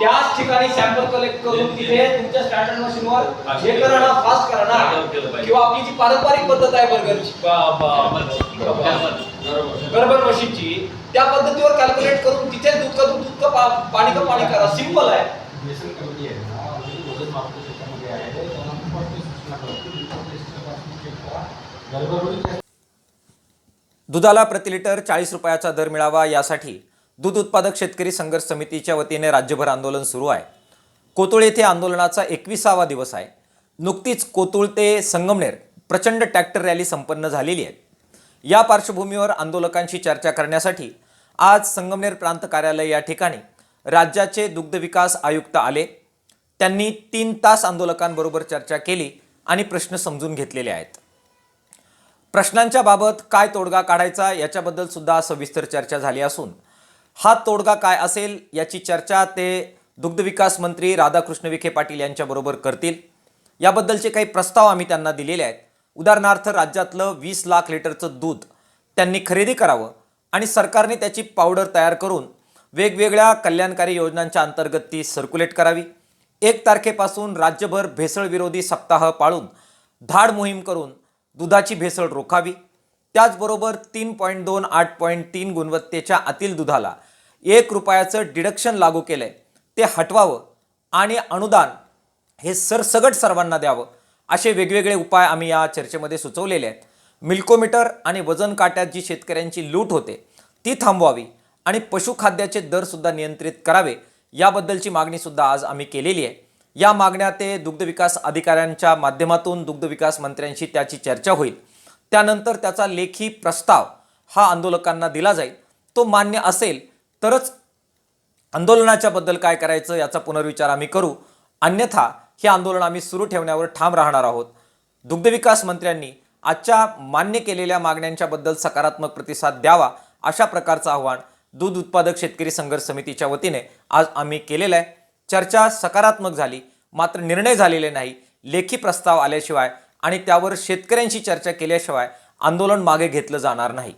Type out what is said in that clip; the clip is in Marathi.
त्याच ठिकाणी सॅम्पल कलेक्ट करून तिथे तुमच्या स्टँडर्ड मशीनवर हे करा ना फास्ट करा ना किंवा आपली जी पारंपरिक पद्धत आहे बर्गरची. गरबर मशीनची त्या पद्धतीवर कॅल्क्युलेट करून तिथे दूध का दूध दूध का पा- पाणी का पाणी करा सिंपल आहे. दुधाला प्रति लिटर चाळीस रुपयाचा दर मिळावा यासाठी दूध उत्पादक शेतकरी संघर्ष समितीच्या वतीने राज्यभर आंदोलन सुरू आहे. कोतुळ येथे आंदोलनाचा एकविसावा दिवस आहे. नुकतीच कोतुळ ते संगमनेर प्रचंड ट्रॅक्टर रॅली संपन्न झालेली आहे. या पार्श्वभूमीवर आंदोलकांशी चर्चा करण्यासाठी आज संगमनेर प्रांत कार्यालय या ठिकाणी राज्याचे दुग्धविकास आयुक्त आले. त्यांनी तीन तास आंदोलकांबरोबर चर्चा केली आणि प्रश्न समजून घेतलेले आहेत. प्रश्नांच्या बाबत काय तोडगा काढायचा याच्याबद्दल सुद्धा सविस्तर चर्चा झाली असून हा तोडगा काय असेल याची चर्चा ते दुग्धविकास मंत्री राधाकृष्ण विखे पाटील यांच्याबरोबर करतील. याबद्दलचे काही प्रस्ताव आम्ही त्यांना दिलेले आहेत. उदाहरणार्थ राज्यातलं वीस लाख लिटरचं दूध त्यांनी खरेदी करावं आणि सरकारने त्याची पावडर तयार करून वेगवेगळ्या कल्याणकारी योजनांच्या अंतर्गत ती सर्क्युलेट करावी. एक तारखेपासून राज्यभर भेसळविरोधी सप्ताह पाळून धाड मोहीम करून दुधाची भेसळ रोखावी. त्याचबरोबर तीन पॉईंट दोन आठ पॉईंट तीन गुणवत्तेच्या आतील दुधाला एक रुपयाचं डिडक्शन लागू केलं आहे ते हटवावं आणि अनुदान हे सरसगट सर्वांना द्यावं असे वेगवेगळे उपाय आम्ही या चर्चेमध्ये सुचवलेले आहेत. मिल्कोमीटर आणि वजन काट्यात जी शेतकऱ्यांची लूट होते ती थांबवावी आणि पशुखाद्याचे दरसुद्धा नियंत्रित करावे याबद्दलची मागणीसुद्धा आज आम्ही केलेली आहे. या मागण्या ते दुग्धविकास अधिकाऱ्यांच्या माध्यमातून दुग्धविकास मंत्र्यांशी त्याची चर्चा होईल. त्यानंतर त्याचा लेखी प्रस्ताव हा आंदोलकांना दिला जाईल. तो मान्य असेल तरच आंदोलनाच्या बद्दल काय करायचं याचा पुनर्विचार आम्ही करू. अन्यथा हे आंदोलन आम्ही सुरू ठेवण्यावर ठाम राहणार आहोत. दुग्धविकास मंत्र्यांनी आजच्या मान्य केलेल्या मागण्यांच्याबद्दल सकारात्मक प्रतिसाद द्यावा अशा प्रकारचं आव्हान दूध उत्पादक शेतकरी संघर्ष समितीच्या वतीने आज आम्ही केलेलं आहे. चर्चा सकारात्मक झाली मात्र निर्णय झालेले नाही. लेखी प्रस्ताव आल्याशिवाय आणि त्यावर शेतकऱ्यांशी चर्चा केल्याशिवाय आंदोलन मागे घेतलं जाणार नाही.